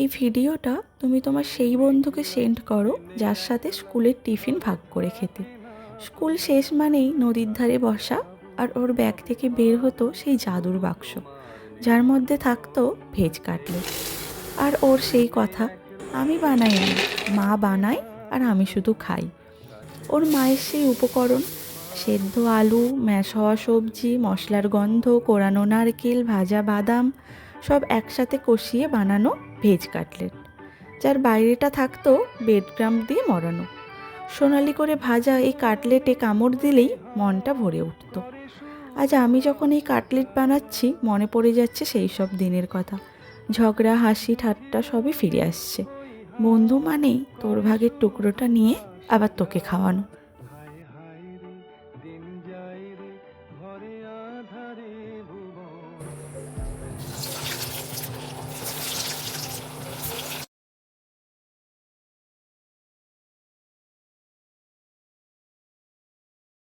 এই ভিডিওটা তুমি তোমার সেই বন্ধুকে সেন্ড করো, যার সাথে স্কুলের টিফিন ভাগ করে খেতে। স্কুল শেষ মানেই নদীর ধারে বসা আর ওর ব্যাগ থেকে বের হতো সেই জাদুর বাক্স, যার মধ্যে থাকতো ভেজ কাটলেট। আর ওর সেই কথা, আমি বানাই না মা বানায় আর আমি শুধু খাই। ওর মায়ের সেই উপকরণ, সেদ্ধ আলু, ম্যাশ হওয়া সবজি, মশলার গন্ধ, কোরানো নারকেল, ভাজা বাদাম, সব একসাথে কষিয়ে বানানো ভেজ কাটলেট যার বাইরেটা থাকতো বেডগ্রাম দিয়ে মরানো। সোনালি করে ভাজা এই কাটলেটে কামড় দিলেই মনটা ভরে উঠত। আজ আমি যখন এই কাটলেট বানাচ্ছি, মনে পড়ে যাচ্ছে সেই সব দিনের কথা। ঝগড়া, হাসি, ঠাট্টা সবই ফিরে আসছে। বন্ধু মানেই তোর ভাগের টুকরোটা নিয়ে আবার তোকে খাওয়ানো।